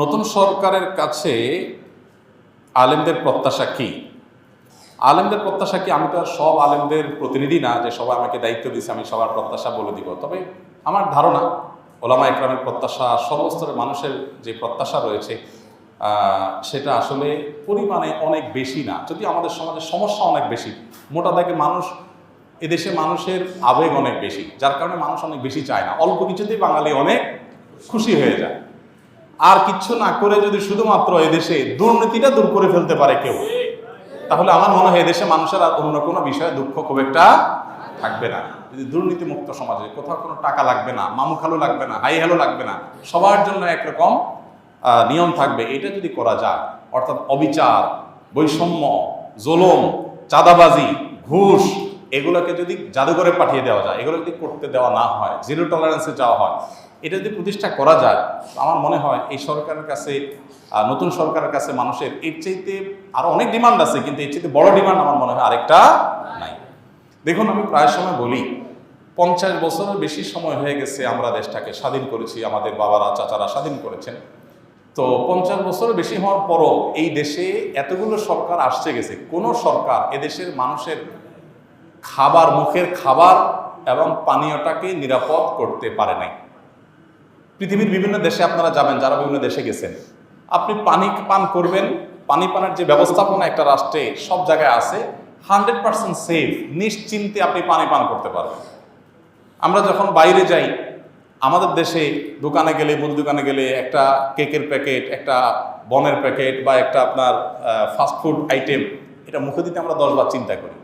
নতুন সরকারের কাছে আলেমদের প্রত্যাশা কি? আলেমদের প্রত্যাশা কি? আমি তো আর সব আলেমদের প্রতিনিধি না যে সবাই আমাকে দায়িত্ব দিয়েছে, আমি সবার প্রত্যাশা বলে দিব। তবে আমার ধারণা, ওলামা একরামের প্রত্যাশা, সর্বস্তরের মানুষের যে প্রত্যাশা রয়েছে সেটা আসলে পরিমাণে অনেক বেশি না। যদি আমাদের সমাজে সমস্যা অনেক বেশি, মোটা দাগে মানুষ, এদেশে মানুষের আবেগ অনেক বেশি, যার কারণে মানুষ অনেক বেশি চায় না। অল্প কিছুতেই বাঙালি অনেক খুশি হয়ে যায়। আর কিচ্ছু না করে যদি শুধুমাত্র এদেশে দুর্নীতিটা দূর করে ফেলতে পারে কেউ, তাহলে আমার মনে হয় এদেশে মানুষের আর অন্য কোনো বিষয়ে দুঃখ খুব একটা থাকবে না। যদি দুর্নীতি মুক্ত সমাজে কোথাও কোনো টাকা লাগবে না, মামু খালু লাগবে না, হাই হ্যালো লাগবে না, সবার জন্য একরকম নিয়ম থাকবে। এটা যদি করা যায়, অর্থাৎ অবিচার, বৈষম্য, জোলম, চাঁদাবাজি, ঘুষ, এগুলোকে যদি জাদুঘরে পাঠিয়ে দেওয়া যায়, এগুলো যদি করতে দেওয়া না হয় জিরো টলারেন্সে যাওয়া হয় এটা যদি প্রতিষ্ঠা করা যায়, আমার মনে হয় এই সরকারের কাছে নতুন সরকারের কাছে মানুষের এর চাইতে আরও অনেক ডিমান্ড আছে, কিন্তু এর চাইতে বড় ডিমান্ড আমার মনে হয় আরেকটা নাই। দেখুন, আমি প্রায় সময় বলি, পঞ্চাশ বছরের বেশি সময় হয়ে গেছে আমরা দেশটাকে স্বাধীন করেছি, আমাদের বাবারা, চাচারা স্বাধীন করেছেন। তো পঞ্চাশ বছরের বেশি হওয়ার পরও এই দেশে এতগুলো সরকার আসছে গেছে। কোন সরকার এদেশের মানুষের খাবার, মুখের খাবার এবং পানীয়টাকে নিরাপদ করতে পারে নাই। পৃথিবীর বিভিন্ন দেশে আপনারা যাবেন, যারা বিভিন্ন দেশে গেছেন। আপনি পানি পান করবেন, পানি পানের যে ব্যবস্থাপনা একটা রাষ্ট্রে সব জায়গায় আছে, হান্ড্রেড পার্সেন্ট সেফ, নিশ্চিন্তে আপনি পানি পান করতে পারবেন। আমরা যখন বাইরে যাই, আমাদের দেশে দোকানে গেলে মুদি দোকানে গেলে একটা কেকের প্যাকেট, একটা বনের প্যাকেট বা একটা আপনার ফাস্টফুড আইটেম এটা মুখে দিতে আমরা দশবার চিন্তা করি।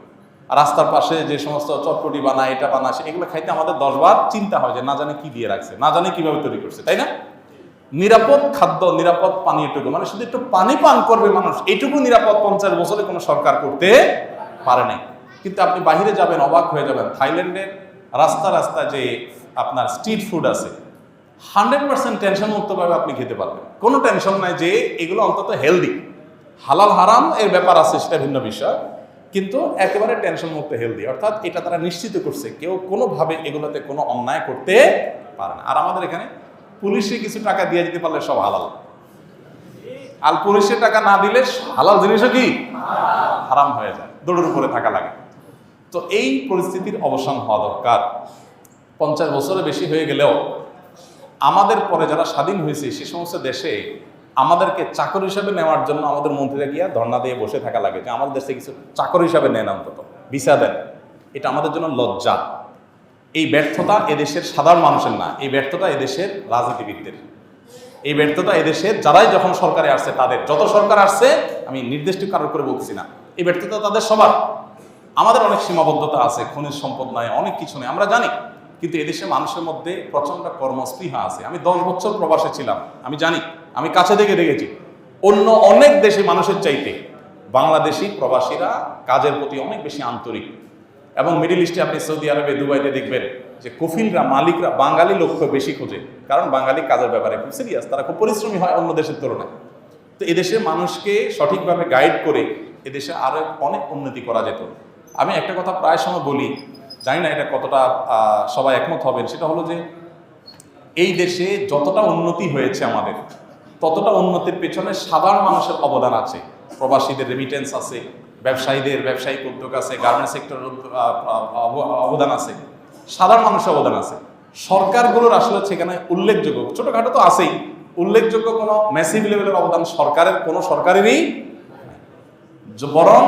রাস্তার পাশে যে সমস্ত চটপটি বানায়, এটা বানায় এগুলো খাইতে আমাদের দশবার চিন্তা হয় যে না জানে কি দিয়ে রাখছে, না জানে কীভাবে তৈরি করছে, তাই না? নিরাপদ খাদ্য, নিরাপদ পানি এটুকু মানে শুধু একটু পানি পান করবে মানুষ, এটুকু নিরাপদ পঞ্চাশ বছরে কোনো সরকার করতে পারে নাই। কিন্তু আপনি বাইরে যাবেন, অবাক হয়ে যাবেন, থাইল্যান্ডের রাস্তা রাস্তা যে আপনার স্ট্রিট ফুড আছে, হান্ড্রেড পার্সেন্ট টেনশন মুক্তভাবে আপনি খেতে পারবেন। কোনো টেনশন নাই যে এগুলো অন্তত হেলদি। হালাল হারাম এর ব্যাপার আছে, সেটা ভিন্ন বিষয়। কিন্তু একেবারে টেনশন মুক্ত হেলদি অর্থাৎ এটা তারা নিশ্চিত করছে, কেউ কোনোভাবে এগুলোতে কোনো অন্যায় করতে পারে না। আর আমাদের এখানে পুলিশে কিছু টাকা দিয়ে দিতে পারলে সব হালাল। আর পুলিশের টাকা না দিলে হালাল জিনিসও কি? হারাম হয়ে যায়, দৌড়ের উপরে থাকা লাগে। তো এই পরিস্থিতির অবসান হওয়া দরকার। পঞ্চাশ বছরের বেশি হয়ে গেলেও আমাদের পরে যারা স্বাধীন হয়েছে, সে সমস্ত দেশে আমাদেরকে চাকর হিসাবে নেওয়ার জন্য আমাদের মন্ত্রীরা গিয়া ধর্ণা দিয়ে বসে থাকা লাগে যে আমাদের দেশে কিছু চাকর হিসাবে নেন অন্তত। ভিসা দেন। এটা আমাদের জন্য লজ্জা। এই ব্যর্থতা এদেশের সাধারণ মানুষের না, এই ব্যর্থতা এদেশের রাজনীতিবিদদের। এই ব্যর্থতা এদেশের যারাই যখন সরকারে আসছে তাদের। যত সরকার আসছে, আমি নির্দিষ্ট কারোর করে বলছি না। এই ব্যর্থতা তাদের সবার। আমাদের অনেক সীমাবদ্ধতা আছে, খনিজ সম্পদ নাই, অনেক কিছু নেই, আমরা জানি। কিন্তু এদেশে মানুষের মধ্যে প্রচণ্ড কর্মস্পৃহা আছে। আমি দশ বছর প্রবাসে ছিলাম, আমি জানি। আমি কাছে থেকে দেখেছি। অন্য অনেক দেশে মানুষের চাইতে বাংলাদেশি প্রবাসীরা কাজের প্রতি অনেক বেশি আন্তরিক। এবং মিডিল ইস্টে আপনি সৌদি আরবে, দুবাইতে দেখবেন যে কফিলরা মালিকরা বাঙালি লক্ষ্য বেশি খোঁজে। কারণ বাঙালি কাজের ব্যাপারে খুব সিরিয়াস তারা খুব পরিশ্রমী হয় অন্য দেশের তুলনায়। তো এদেশের মানুষকে সঠিকভাবে গাইড করে এদেশে আরও অনেক উন্নতি করা যেত। আমি একটা কথা প্রায় সময় বলি, জানি না এটা কতটা সবাই একমত হবেন, সেটা হলো যে এই দেশে যতটা উন্নতি হয়েছে আমাদের ততটা উন্নতির পেছনে সাধারণ মানুষের অবদান আছে। প্রবাসীদের রেমিটেন্স আছে, ব্যবসায়ীদের, ব্যবসায়িক উদ্যোগ আছে গার্মেন্ট সেক্টরের অবদান আছে। সাধারণ মানুষের অবদান আছে। সরকারগুলোর আসলে সেখানে উল্লেখযোগ্য, ছোটখাটো তো আছেই। উল্লেখযোগ্য কোনো ম্যাসিভ লেভেলের অবদান সরকারের, কোনো সরকারেরই বরং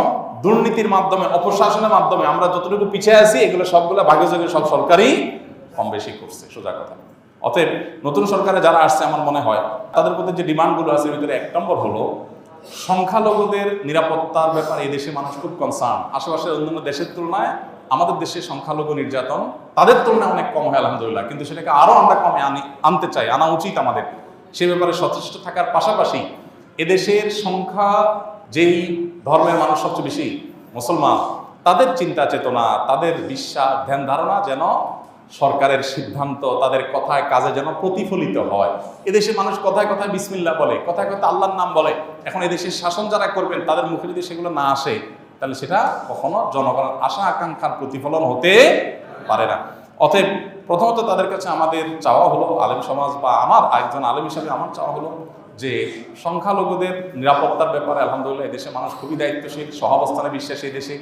দুর্নীতির মাধ্যমে, অপশাসনের মাধ্যমে আমরা যতটুকু পিছিয়ে আছি, এগুলো সবগুলো ভাগে সব সরকারই কম বেশি করছে, সোজা কথা। অতএব নতুন সরকারে যারা আসছে, আমার মনে হয়, তাদের প্রতি যে ডিমান্ডগুলো আছে ভিতরে এক নম্বর হলো, সংখ্যালঘুদের নিরাপত্তার ব্যাপারে এই দেশে মানুষ খুব কনসার্ন আশেপাশের অন্যান্য দেশের তুলনায় আমাদের দেশে সংখ্যালঘু নির্যাতন, তাদের তুলনায় অনেক কম হয়, আলহামদুলিল্লাহ। কিন্তু সেটাকে আরও আমরা কমে আনি, আনতে চাই, আনা উচিত আমাদের। সে ব্যাপারে সচেষ্ট থাকার পাশাপাশি এদেশের সংখ্যা যেই ধর্মের মানুষ সবচেয়ে বেশি, মুসলমান, তাদের চিন্তা চেতনা তাদের বিশ্বাস ধ্যান ধারণা যেন সরকারের সিদ্ধান্ত, তাদের কথায় কাজে যেন প্রতিফলিত হয়। এদেশে মানুষ কথায় কথায় বিসমিল্লা বলে, কথায় কথায় আল্লাহর নাম বলে। এখন এদেশের শাসন যারা করবেন, তাদের মুখে যদি সেগুলো না আসে, তাহলে সেটা কখনো জনগণের আশা আকাঙ্ক্ষার প্রতিফলন হতে পারে না। অতএব প্রথমত তাদের কাছে আমাদের চাওয়া হলো আলেম সমাজ বা আমার একজন আলেম হিসাবে আমার চাওয়া হলো যে সংখ্যালঘুদের নিরাপত্তার ব্যাপারে আলহামদুলিল্লাহ এদেশে মানুষ খুবই দায়িত্বশীল, সহাবস্থানে বিশ্বাসী এই দেশে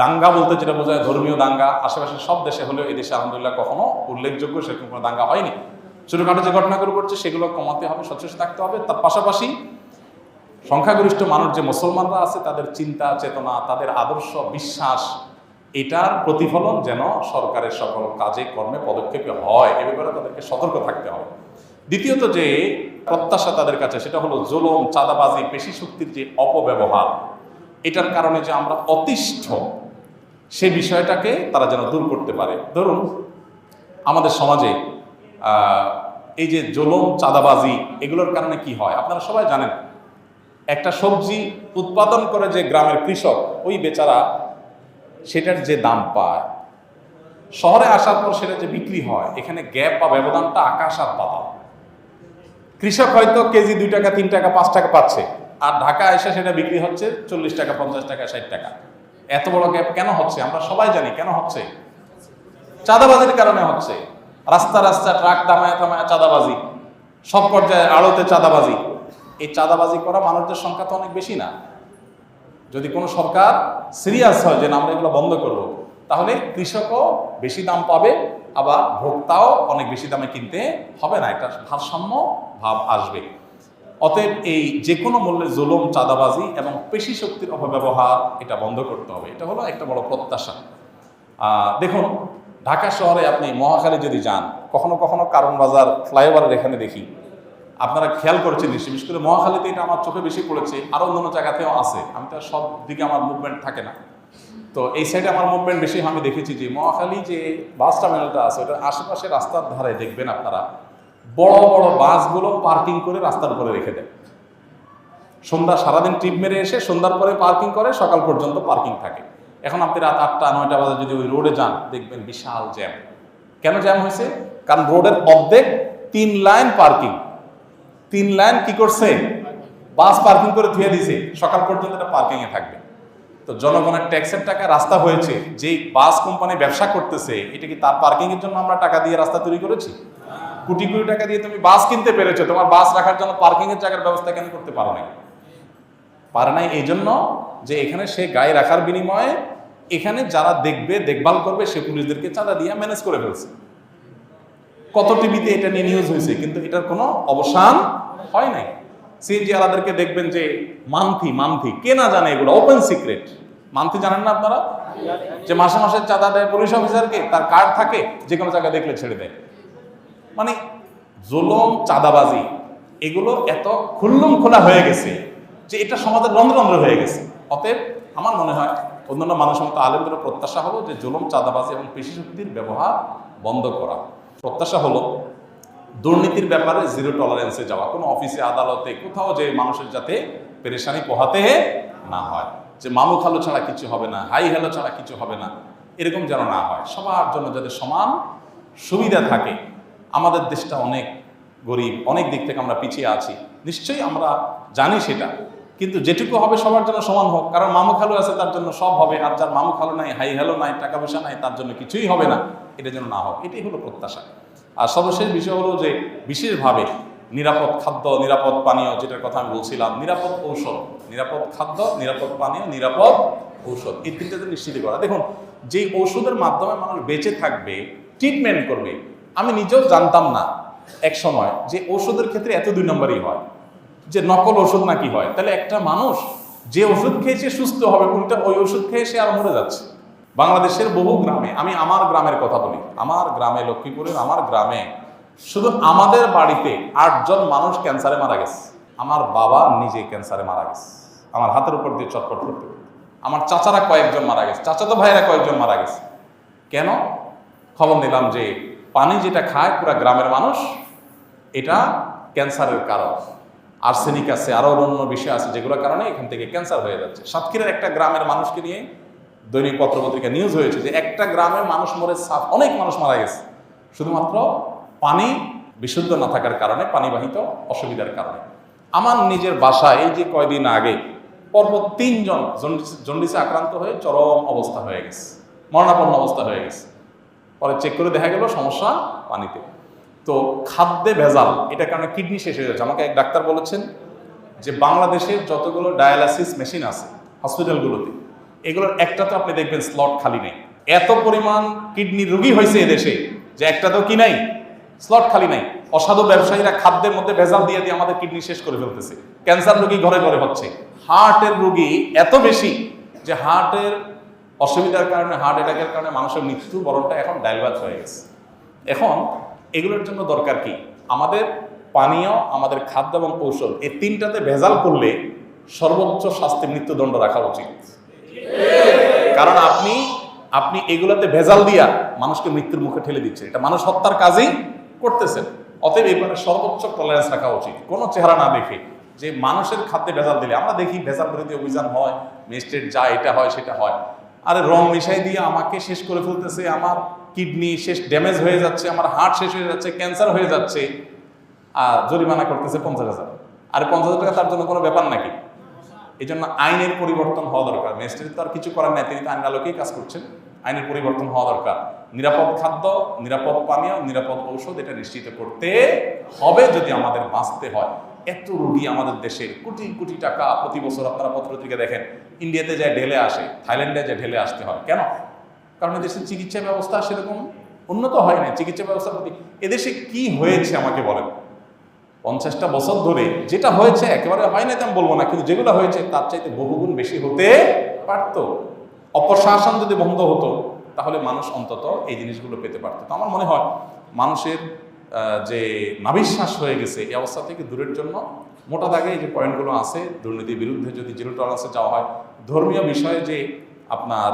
দাঙ্গা বলতে যেটা বোঝায়, ধর্মীয় দাঙ্গা। আশেপাশে সব দেশে হলেও এই দেশে আলহামদুলিল্লাহ কখনো উল্লেখযোগ্য সেরকম কোনো দাঙ্গা হয়নি। ছোটখাটো যে ঘটনাগুলো ঘটছে, সেগুলো কমাতে হবে, সচেষ্ট থাকতে হবে। তার পাশাপাশি সংখ্যাগরিষ্ঠ মানুষ, যে মুসলমানরা আছে, তাদের চিন্তা, চেতনা, তাদের আদর্শ, বিশ্বাস, এটার প্রতিফলন যেন সরকারের সকল কাজে, কর্মে পদক্ষেপে হয়। এ ব্যাপারে তাদেরকে সতর্ক থাকতে হবে। দ্বিতীয়ত যে প্রত্যাশা তাদের কাছে, সেটা হলো জুলুম, চাঁদাবাজি পেশি শক্তির যে অপব্যবহার, এটার কারণে যে আমরা অতিষ্ঠ সেই বিষয়টাকে তারা যেন দূর করতে পারে। ধরুন, আমাদের সমাজে এই যে জুলুম, চাঁদাবাজি, এগুলোর কারণে কি হয়? আপনারা সবাই জানেন, একটা সবজি উৎপাদন করে যে গ্রামের কৃষক, ওই বেচারা সেটার যে দাম পায়, শহরে আসার পর সেটা যে বিক্রি হয়, এখানে গ্যাপ বা ব্যবধানটা আকাশ আর পাতাল কৃষক হয়তো কেজি দুই টাকা, তিন টাকা, পাঁচ টাকা পাচ্ছে, আর ঢাকা এসে সেটা বিক্রি হচ্ছে চল্লিশ টাকা, পঞ্চাশ টাকা, ষাট টাকা। এত বড় গ্যাপ কেন হচ্ছে? আমরা সবাই জানি কেন হচ্ছে। চাঁদাবাজির কারণে হচ্ছে। রাস্তা রাস্তা, ট্রাক থামায় থামায় চাঁদাবাজি। সব পর্যায়ে আড়তে চাঁদাবাজি। এই চাঁদাবাজি করা মানুষদের সংখ্যা তো অনেক বেশি না। যদি কোনো সরকার সিরিয়াস হয় যে, না, আমরা এগুলো বন্ধ করব তাহলে কৃষকও বেশি দাম পাবে, আবার ভোক্তাও অনেক বেশি দামে কিনতে হবে না। একটা ভারসাম্য ভাব আসবে। অতএব এই যে কোনো মূল্যে জুলুম, চাঁদাবাজি এবং পেশি শক্তির অপব্যবহার এটা বন্ধ করতে হবে। এটা হলো একটা বড় প্রত্যাশা। দেখুন, ঢাকা শহরে আপনি মহাখালী যদি যান, কখনো কখনো কারণ বাজার ফ্লাইওভারের এখানে দেখি। আপনারা খেয়াল করেছেন নিশ্চয়ই, বিশেষ করে মহাখালীতে এটা আমার চোখে বেশি পড়েছে আরও অন্যান্য জায়গাতেও আছে। আমি তো সব দিকে আমার মুভমেন্ট থাকে না। তো এই সাইডে আমার মুভমেন্ট বেশি, আমি দেখেছি যে মহাখালী যে বাস টার্মিনালটা আছে, ওটার আশেপাশে রাস্তার ধারে দেখবেন আপনারা। বড় বড় বাসগুলো পার্কিং করে রাস্তার উপরে রেখে দেয়। সন্ধ্যা সারাদিন ট্রিপ মেরে এসে সন্ধ্যার পরে পার্কিং করে, সকাল পর্যন্ত পার্কিং থাকে। এখন আপনি রাত আটটা, নয়টা বাজে যদি ওই রোডে যান, দেখবেন বিশাল জ্যাম। কেন জ্যাম হয়েছে? কারণ রোডের অর্ধেক তিন লাইন পার্কিং। তিন লাইন কি করছে? বাস পার্কিং করে ধুয়ে দিছে সকাল পর্যন্ত এটা পার্কিং এ থাকবে। তো জনগণের ট্যাক্সের টাকা রাস্তা হয়েছে। যেই বাস কোম্পানি ব্যবসা করতেছে, এটা কি তার পার্কিং এর জন্য আমরা টাকা দিয়ে রাস্তা তৈরি করেছি? কোটি কোটি টাকা দিয়ে তুমি বাস কিনতে পেরেছ, তোমার বাস রাখার জন্য পার্কিং এর জায়গার ব্যবস্থা কেন করতে পারো নাই? পারে নাই এই জন্য যে এখানে সে গায়ে রাখার বিনিময়ে এখানে যারা দেখবে, দেখভাল করবে, সে পুলিশদেরকে চাঁদা দিয়ে ম্যানেজ করে ফেলছে। কত টিভিতে এটা নিয়ে নিউজ হয়েছে, কিন্তু এটার কোনো অবসান হয় নাই। সিএনজি আলাদেরকে দেখবেন যে মান্থি মান্থি, কে না জানে এগুলো ওপেন সিক্রেট মান্থি জানেন না আপনারা? যে মাসে মাসে চাঁদা দেয় পুলিশ অফিসারকে তার কার্ড থাকে যে কোনো জায়গায় দেখলে ছেড়ে দেয়। মানে জুলুম, চাঁদাবাজি, এগুলো এত খুল্লুম খোলা হয়ে গেছে যে এটা সমাজের রন্ধ্রন্ধ্র হয়ে গেছে। অতএব আমার মনে হয় অন্যান্য মানুষের মতো আলেমদের প্রত্যাশা হলো যে জুলুম, চাঁদাবাজি এবং পেশি শক্তির ব্যবহার বন্ধ করা। প্রত্যাশা হলো দুর্নীতির ব্যাপারে জিরো টলারেন্সে যাওয়া। কোনো অফিসে আদালতে, কোথাও যে মানুষের যাতে পেরেশানি পোহাতে না হয়। যে মামু খালো ছাড়া কিছু হবে না, হাই হ্যালো ছাড়া কিছু হবে না, এরকম যেন না হয়। সবার জন্য যাতে সমান সুবিধা থাকে আমাদের দেশটা অনেক গরিব, অনেক দিক থেকে আমরা পিছিয়ে আছি। নিশ্চয়ই আমরা জানি সেটা। কিন্তু যেটুকু হবে সবার জন্য সমান হোক, কারণ মামু খালু আছে তার জন্য সব হবে, আর যার মামু খালু নাই, হাই হ্যালো নাই, টাকা পয়সা নাই, তার জন্য কিছুই হবে না। এটা যেন না হোক, এটাই হলো প্রত্যাশা। আর সর্বশেষ বিষয় হলো যে বিশেষভাবে নিরাপদ খাদ্য, নিরাপদ পানীয়, যেটার কথা আমি বলছিলাম, নিরাপদ ঔষধ, নিরাপদ খাদ্য, নিরাপদ পানীয়, নিরাপদ ঔষধ, এই তিনটাতে নিশ্চিত করা। দেখুন, যেই ঔষধের মাধ্যমে মানুষ বেঁচে থাকবে ট্রিটমেন্ট করবে আমি নিজেও জানতাম না এক সময় যে ওষুধের ক্ষেত্রে এত দুই নম্বরই হয়, যে নকল ওষুধ নাকি হয়। তাহলে একটা মানুষ যে ওষুধ খেয়েছে সুস্থ হবে, উল্টা ওই ওষুধ খেয়ে সে আর মরে যাচ্ছে। বাংলাদেশের বহু গ্রামে, আমি আমার গ্রামের কথা বলি, আমার গ্রামে লক্ষ্মীপুরের আমার গ্রামে শুধু আমাদের বাড়িতে আটজন মানুষ ক্যান্সারে মারা গেছে। আমার বাবা নিজে ক্যান্সারে মারা গেছে। আমার হাতের উপর দিয়ে চটপট করতে। আমার চাচারা কয়েকজন মারা গেছে, চাচাতো ভাইয়েরা কয়েকজন মারা গেছে। কেন? খবর নিলাম যে পানি যেটা খায় পুরা গ্রামের মানুষ, এটা ক্যান্সারের কারণ। আর্সেনিক আছে, আরও অন্য বিষয় আছে যেগুলোর কারণে এখান থেকে ক্যান্সার হয়ে যাচ্ছে। সাতক্ষীরার একটা গ্রামের মানুষকে নিয়ে দৈনিক পত্রপত্রিকা নিউজ হয়েছে যে একটা গ্রামের মানুষ মরে, সাফ অনেক মানুষ মারা গেছে। শুধুমাত্র পানি বিশুদ্ধ না থাকার কারণে, পানিবাহিত অসুবিধার কারণে। আমার নিজের বাসায় এই যে কয়দিন আগে পরপর তিনজন জন্ডিসে আক্রান্ত হয়ে চরম অবস্থা হয়ে গেছে, মরণাপন্ন অবস্থা হয়ে গেছে। পরে চেক করে দেখা গেল সমস্যা পানিতে। তো তো খাদ্যে ভেজাল, এটার কারণে কিডনি শেষ হয়ে যাচ্ছে। আমাকে এক ডাক্তার বলেছেন যে বাংলাদেশের যতগুলো ডায়ালাসিস মেশিন আছে হসপিটালগুলোতে এগুলোর একটাতে আপনি দেখবেন স্লট খালি নেই। এত পরিমাণ কিডনি রোগী হয়েছে এদেশে যে একটাতেও কি নাই? স্লট খালি নাই। অসাধু ব্যবসায়ীরা খাদ্যের মধ্যে ভেজাল দিয়ে দিয়ে আমাদের কিডনি শেষ করে ফেলতেছে। ক্যান্সার রোগী ঘরে ঘরে হচ্ছে। হার্টের রোগী এত বেশি যে হার্টের অসুবিধার কারণে হার্ট অ্যাটাকের কারণে মানুষের মৃত্যু বরণটা এখন ডাইলবাদ হয়ে গেছে। এখন এগুলোর জন্য দরকার কি? আমাদের পানীয়, আমাদের খাদ্য এবং ঔষধ, এই তিনটাতে ভেজাল করলে সর্বোচ্চ শাস্তি মৃত্যুদণ্ড রাখা উচিত। কারণ আপনি আপনি এগুলোতে ভেজাল দিয়া মানুষকে মৃত্যুর মুখে ঠেলে দিচ্ছেন। এটা মানুষ হত্যার কাজেই করতেছেন। অতএব এবারে সর্বোচ্চ টলারেন্স রাখা উচিত। কোনো চেহারা না দেখে যে মানুষের খাদ্যে ভেজাল দিলে, আমরা দেখি ভেজাল বিরোধী অভিযান হয় মিস্টেড যা এটা হয়, সেটা হয়। আরে রং মিশাই দিয়ে আমাকে শেষ করে ফেলতেছে, আমার কিডনি শেষ ড্যামেজ হয়ে যাচ্ছে, আমার হার্ট শেষ হয়ে যাচ্ছে ক্যান্সার হয়ে যাচ্ছে, আর জরিমানা করতেছে পঞ্চাশ হাজার। আর পঞ্চাশ হাজার টাকা তার জন্য কোনো ব্যাপার নাকি? এই জন্য আইনের পরিবর্তন হওয়া দরকার। ম্যাজিস্ট্রেট তো আর কিছু করার নাই, তিনি তো আইন আলোকেই কাজ করছেন। আইনের পরিবর্তন হওয়া দরকার। নিরাপদ খাদ্য, নিরাপদ পানীয়, নিরাপদ ঔষধ, এটা নিশ্চিত করতে হবে যদি আমাদের বাঁচতে হয়। এত রুগী আমাদের দেশের কোটি কোটি টাকা প্রতি বছর আপনারা পত্রপত্রিকা দেখেন। ইন্ডিয়াতে যায়, ঢেলে আসে, থাইল্যান্ডে যায়, ঢেলে আসতে হয়। কেন? কারণ এদেশের চিকিৎসা ব্যবস্থা সেরকম উন্নত হয় না চিকিৎসা ব্যবস্থার প্রতি এদেশে কি হয়েছে আমাকে বলেন? পঞ্চাশটা বছর ধরে যেটা হয়েছে, একেবারে হয় না তেমন বলব না, কিন্তু যেগুলো হয়েছে, তার চাইতে বহুগুণ বেশি হতে পারত। অপশাসন যদি বন্ধ হতো, তাহলে মানুষ অন্তত এই জিনিসগুলো পেতে পারতো। তো আমার মনে হয়, মানুষের যে নাবিশ্বাস হয়ে গেছে, এই অবস্থা থেকে দূরের জন্য মোটা দাগে এই যে পয়েন্টগুলো আছে, দুর্নীতির বিরুদ্ধে যদি জিরো টলারেন্সে যাওয়া হয় ধর্মীয় বিষয়ে যে আপনার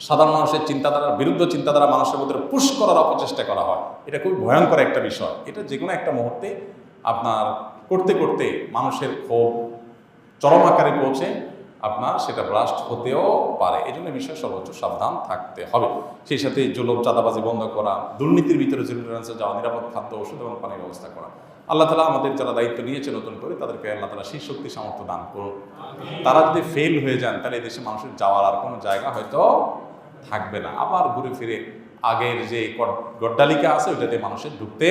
সাধারণ মানুষের চিন্তাধারার বিরুদ্ধ চিন্তাধারা মানুষের মধ্যে পুশ করার অপচেষ্টা করা হয়, এটা খুবই ভয়ঙ্কর একটা বিষয়। এটা যে কোনো একটা মুহূর্তে আপনার করতে করতে মানুষের ক্ষোভ চরম আকারে পৌঁছে আপনার সেটা ব্লাস্ট হতেও পারে। এই জন্য বিষয়ে সর্বোচ্চ সাবধান থাকতে হবে। সেই সাথে জুলুম চাঁদাবাজি বন্ধ করা দুর্নীতির ভিতরে জিরো টলারেন্সে যাওয়া নিরাপদ খাদ্য ওষুধ এবং পানির ব্যবস্থা করা। আল্লাহ তালা আমাদের যারা দায়িত্ব নিয়েছে নতুন করে তাদেরকে আল্লাহ তালা সেই শক্তি সামর্থ্য দান করুন। তারা যদি ফেল হয়ে যান তাহলে দেশে মানুষের যাওয়ার আর কোনো জায়গা হয়তো থাকবে না। আবার ঘুরে ফিরে আগের যে গড্ডালিকা আছে ওইটাতে মানুষের ঢুকতে